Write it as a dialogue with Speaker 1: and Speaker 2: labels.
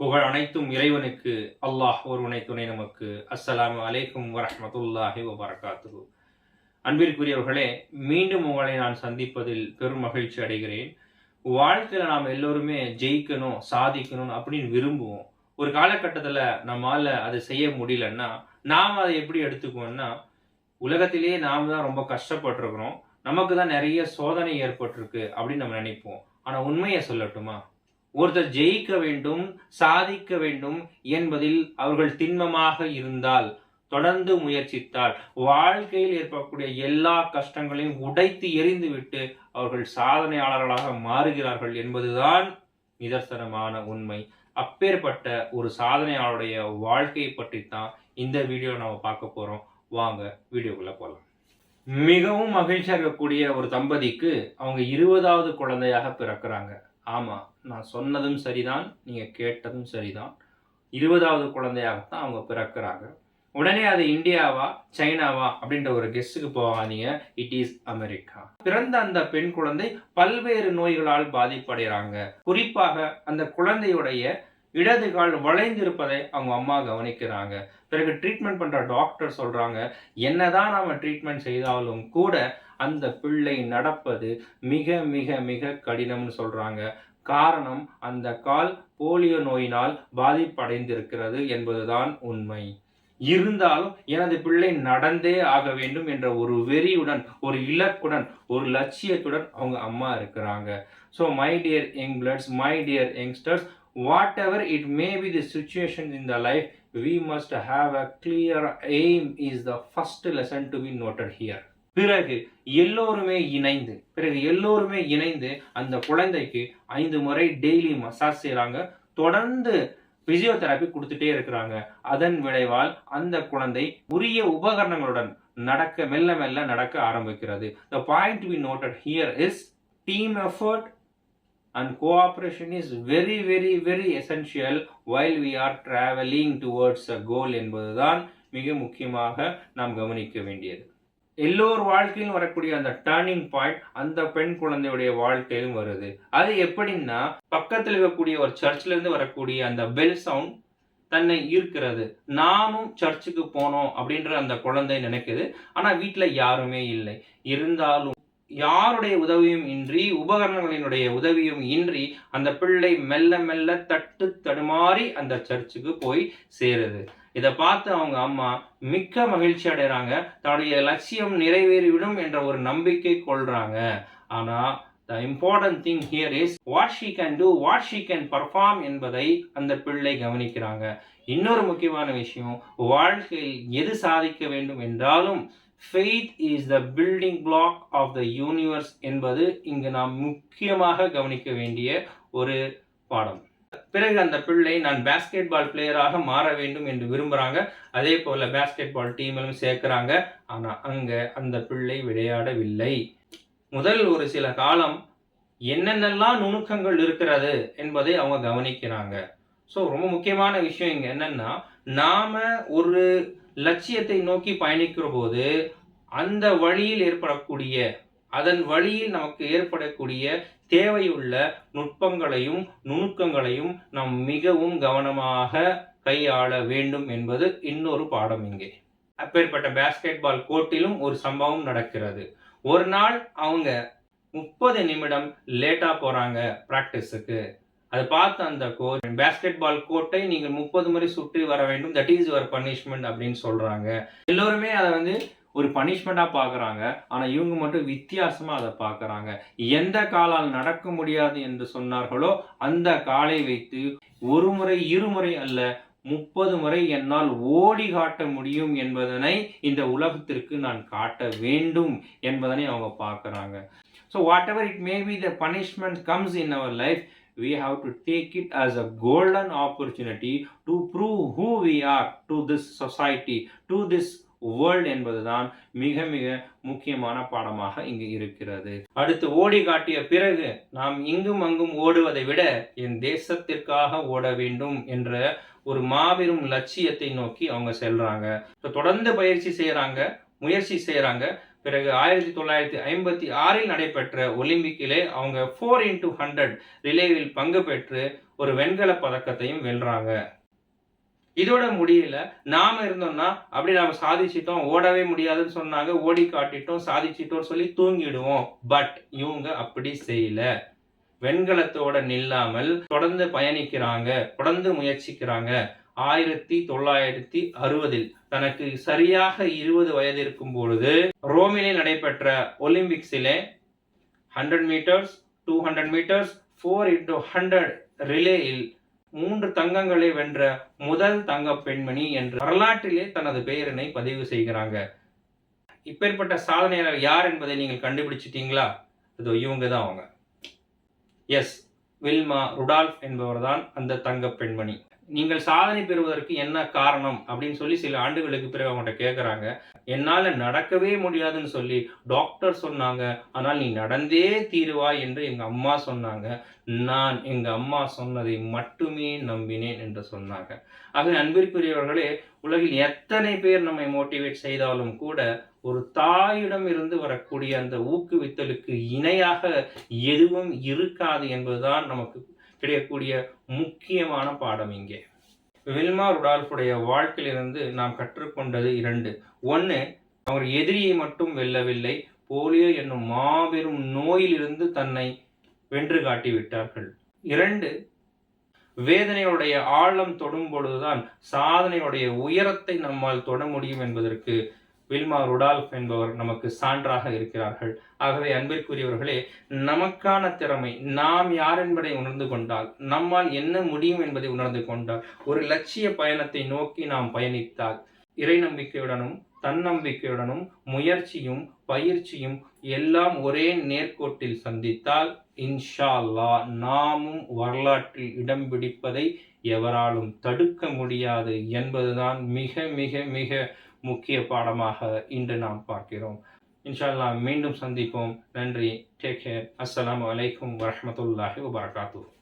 Speaker 1: புகழ் அனைத்தும் இறைவனுக்கு அல்லாஹ் ஒருவனை துணை நமக்கு. அஸ்ஸலாமு அலைக்கும் வரமத்துல்லாஹி வபரகாத்துஹு. அன்பிற்குரியவர்களே மீண்டும் உங்களை நான் சந்திப்பதில் பெரும் மகிழ்ச்சி அடைகிறேன். வாழ்க்கையில் நாம் எல்லோருமே ஜெயிக்கணும் சாதிக்கணும் அப்படின்னு விரும்புவோம். ஒரு காலகட்டத்தில் நம்மால் அதை செய்ய முடியலன்னா நாம் அதை எப்படி எடுத்துக்குவோம்னா உலகத்திலேயே நாம் தான் ரொம்ப கஷ்டப்பட்டிருக்கிறோம். நமக்கு தான் நிறைய சோதனை ஏற்பட்டிருக்கு அப்படின்னு நம்ம நினைப்போம். ஆனால் உண்மையை சொல்லட்டுமா? ஒருத்தர் ஜெயிக்க வேண்டும் சாதிக்க வேண்டும் என்பதில் அவர்கள் திண்மமாக இருந்தால் தொடர்ந்து முயற்சித்தால் வாழ்க்கையில் ஏற்படக்கூடிய எல்லா கஷ்டங்களையும் உடைத்து எறிந்துவிட்டு அவர்கள் சாதனையாளர்களாக மாறுகிறார்கள் என்பதுதான் நிதர்சனமான உண்மை. அப்பேற்பட்ட ஒரு சாதனையாளருடைய வாழ்க்கையை பற்றி தான் இந்த வீடியோ நம்ம பார்க்க போறோம். வாங்க வீடியோக்குள்ள போகலாம் மிகவும் மகிழ்ச்சியாக இருக்கக்கூடிய ஒரு தம்பதிக்கு அவங்க இருபதாவது குழந்தையாக பிறக்கிறாங்க. ஆமாம் நான் சொன்னதும் சரிதான் நீங்கள் கேட்டதும் சரிதான். இருபதாவது குழந்தையாகத்தான் அவங்க பிறக்கிறாங்க. உடனே அது இந்தியாவா சைனாவா அப்படின்ற ஒரு கெஸ்ட்டுக்கு போகாதீங்க. இட் இஸ் அமெரிக்கா பிறந்த அந்த பெண் குழந்தை பல்வேறு நோய்களால் பாதிப்படைகிறாங்க. குறிப்பாக அந்த குழந்தையுடைய இடது கால் வளைந்திருப்பதை அவங்க அம்மா கவனிக்கிறாங்க. பிறகு ட்ரீட்மெண்ட் பண்ற டாக்டர் சொல்றாங்க என்னதான் நாம ட்ரீட்மெண்ட் செய்தாலும் கூட அந்த பிள்ளை நடப்பது மிக மிக மிக கடினம்னு சொல்றாங்க. காரணம் அந்த கால் போலியோ நோயினால் பாதிப்படைந்திருக்கிறது என்பதுதான் உண்மை. இருந்தாலும் எனது பிள்ளை நடந்தே ஆக வேண்டும் என்ற ஒரு வெறியுடன் ஒரு இலக்குடன் ஒரு லட்சியத்துடன் அவங்க அம்மா இருக்கிறாங்க. So my dear young bloods my dear youngsters whatever it may be the situation in the life we must have a clear aim is the first lesson to be noted here பிறகு எல்லோருமே இணைந்து பிறகு எல்லோருமே இணைந்து அந்த குழந்தைக்கு ஐந்து முறை டெய்லி மசாஜ் செய்கிறாங்க தொடர்ந்து பிசியோதெரப்பி கொடுத்துட்டே இருக்கிறாங்க. அதன் விளைவால் அந்த குழந்தை உரிய உபகரணங்களுடன் நடக்க மெல்ல மெல்ல நடக்க ஆரம்பிக்கிறது. The point we noted here is team effort and cooperation is very very very essential while we are traveling towards a goal என்பதுதான் மிக முக்கியமாக நாம் கவனிக்க வேண்டியது. எல்லோர் வாழ்க்கையிலும் வரக்கூடிய அந்த டேர்னிங் பாயிண்ட் அந்த பெண் குழந்தையுடைய வாழ்க்கையிலும் வருது. அது எப்படின்னா பக்கத்தில் இருக்கக்கூடிய ஒரு சர்ச்ல இருந்து வரக்கூடிய அந்த பெல் சவுண்ட் தன்னை ஈர்க்கிறது. நானும் சர்ச்சுக்கு போனோம் அப்படின்ற அந்த குழந்தை நினைக்குது. ஆனா வீட்டுல யாருமே இல்லை. இருந்தாலும் யாருடைய உதவியும் இன்றி உபகரணங்களினுடைய உதவியும் இன்றி அந்த பிள்ளை மெல்ல மெல்ல தட்டு தடுமாறி அந்த சர்ச்சுக்கு போய் சேருது. இதை பார்த்து அவங்க அம்மா மிக்க மகிழ்ச்சி அடைகிறாங்க தன்னுடைய லட்சியம் நிறைவேறிவிடும் என்ற ஒரு நம்பிக்கை கொள்றாங்க. ஆனா the important thing here is what she can do what she can perform என்பதை அந்த பிள்ளை கவனிக்கிறாங்க. இன்னொரு முக்கியமான விஷயம் வாழ்க்கையில் எது சாதிக்க வேண்டும் என்றாலும் faith is the building block of the universe என்பது இங்கு நாம் முக்கியமாக கவனிக்க வேண்டிய ஒரு பாடம். பிறகு அந்த பிள்ளை நான் பேஸ்கெட் பால் பிளேயராக மாற வேண்டும் என்று விரும்புகிறாங்க அதே போல பேஸ்கெட் பால் டீமிலும் சேர்க்கிறாங்க. ஆனால் அங்கே அந்த பிள்ளை விளையாடவில்லை. முதல் ஒரு சில காலம் என்னென்னலாம் நுணுக்கங்கள் இருக்கிறது என்பதை அவங்க கவனிக்கிறாங்க. ஸோ ரொம்ப முக்கியமான விஷயம் இங்கே என்னென்னா நாம் ஒரு லட்சியத்தை நோக்கி பயணிக்கிற போது அந்த வழியில் ஏற்படக்கூடிய அதன் வழியில் நமக்கு ஏற்படக்கூடிய தேவையுள்ள நுட்பங்களையும் நுணுக்கங்களையும் நாம் மிகவும் கவனமாக கையாள வேண்டும் என்பது இன்னொரு பாடம் இங்கே. அப்பேற்பட்ட பேஸ்கெட் பால் கோர்ட்டிலும் ஒரு சம்பவம் நடக்கிறது. ஒரு நாள் அவங்க முப்பது நிமிடம் லேட்டாக போகிறாங்க ப்ராக்டிஸுக்கு அதை பார்த்து அந்த கோச் பேஸ்கெட் பால் கோர்ட்டை நீங்கள் முப்பது முறை சுற்றி வர வேண்டும். தட் இஸ் யுவர் பனிஷ்மெண்ட் அப்படின்னு சொல்றாங்க. எல்லோருமே அதை வந்து ஒரு பனிஷ்மெண்ட்டாக பார்க்குறாங்க. ஆனால் இவங்க மட்டும் வித்தியாசமாக அதை பார்க்குறாங்க. எந்த காலால் நடக்க முடியாது என்று சொன்னார்களோ அந்த காலை வைத்து ஒரு முறை இருமுறை அல்ல முப்பது முறை என்னால் ஓடி காட்ட முடியும் என்பதனை இந்த உலகத்திற்கு நான் காட்ட வேண்டும் என்பதனை அவங்க பார்க்குறாங்க. So whatever it may be the punishment comes in our life we have to take it as a golden opportunity to prove who we are to this society to this world என்பதுதான் மிக மிக முக்கியமான பாடமாக இங்கு இருக்கிறது. அடுத்து ஓடி காட்டிய பிறகு நாம் இங்கும் அங்கும் ஓடுவதை விட என் தேசத்திற்காக ஓட வேண்டும் என்ற ஒரு மாபெரும் லட்சியத்தை நோக்கி அவங்க செல்றாங்க. தொடர்ந்து பயிற்சி செய்யறாங்க முயற்சி செய்யறாங்க பிறகு ஆயிரத்தி தொள்ளாயிரத்தி ஐம்பத்தி ஆறில் நடைபெற்ற ஒலிம்பிக்கிலே அவங்க ஃபோர் இன்டூ ஹண்ட்ரட் ரிலேவில் பங்கு பெற்று ஒரு வெண்கல பதக்கத்தையும் வெல்றாங்க இதோட முடியல நாம இருந்தோம்னா அப்படி நாம சாதிச்சிட்டோம் ஓடவே முடியாதுன்னு சொன்னாங்க ஓடி காட்டிட்டோம் சாதிச்சிட்டோம் சொல்லி தூங்கிடுவோம். பட் இவங்க அப்படி செய்யல. வெண்கலத்தோட நில்லாமல் தொடர்ந்து பயணிக்கிறாங்க தொடர்ந்து முயற்சிக்கிறாங்க. ஆயிரத்தி தொள்ளாயிரத்தி அறுபதில் தனக்கு சரியாக இருபது வயது இருக்கும் பொழுது ரோமிலே நடைபெற்ற ஒலிம்பிக்ஸிலே hundred meters two hundred meters four into hundred ரிலேயில் மூன்று தங்கங்களை வென்ற முதல் தங்க பெண்மணி என்ற வரலாற்றிலே தனது பெயரினை பதிவு செய்கிறாங்க. இப்பேற்பட்ட சாதனையாளர் யார் என்பதை நீங்கள் கண்டுபிடிச்சிட்டீங்களா? இதோ இவங்க தான் அவங்க. எஸ் வில்மா ருடால்ஃப் என்பவர் தான் அந்த தங்க பெண்மணி. நீங்கள் சாதனை பெறுவதற்கு என்ன காரணம்? அப்படின்னு சொல்லி சில ஆண்டுகளுக்கு பிறகு அவங்கள்ட்ட கேட்குறாங்க என்னால் நடக்கவே முடியாதுன்னு சொல்லி டாக்டர் சொன்னாங்க. ஆனால் நீ நடந்தே தீருவாய் என்று எங்கள் அம்மா சொன்னாங்க. நான் எங்கள் அம்மா சொன்னதை மட்டுமே நம்பினேன் என்று சொன்னாங்க. ஆக அன்பிற்குரியவர்களே உலகில் எத்தனை பேர் நம்மை மோட்டிவேட் செய்தாலும் கூட ஒரு தாயிடம் இருந்து வரக்கூடிய அந்த ஊக்குவித்தலுக்கு இணையாக எதுவும் இருக்காது என்பதுதான் நமக்கு கிடைக்கக்கூடிய முக்கியமான பாடம் இங்கே. வில்மா ருடால்ஃபுடைய வாழ்க்கையிலிருந்து நாம் கற்றுக்கொண்டது இரண்டு. ஒன்று அவர் எதிரியை மட்டும் வெல்லவில்லை போலியோ என்னும் மாபெரும் நோயிலிருந்து தன்னை வென்று காட்டி விட்டார்கள். இரண்டு வேதனையுடைய ஆழம் தொடும் பொழுதுதான் சாதனையுடைய உயரத்தை நம்மால் தொட முடியும் என்பதற்கு வில்மா ருடால்ஃப் என்பவர் நமக்கு சான்றாக இருக்கிறார்கள். ஆகவே அன்பிற்குரியவர்களே நமக்கான திறமை நாம் யார் என்பதை உணர்ந்து கொண்டால் நம்மால் என்ன முடியும் என்பதை உணர்ந்து கொண்டால் ஒரு லட்சிய பயணத்தை நோக்கி நாம் பயணித்தால் இறை நம்பிக்கையுடனும் தன்னம்பிக்கையுடனும் முயற்சியும் பயிற்சியும் எல்லாம் ஒரே நேர்கோட்டில் சந்தித்தால் இன்ஷா நாமும் வரலாற்றில் இடம் பிடிப்பதை எவராலும் தடுக்க முடியாது என்பதுதான் மிக மிக மிக முக்கிய பாடமாக இன்று நாம் பார்க்கிறோம். இன்ஷா அல்லாஹ் மீண்டும் சந்திப்போம். நன்றி. டேக் கேர் அஸ்லாம் அலைக்கும் வரமத்துல்லாஹி வபரகாத்துஹு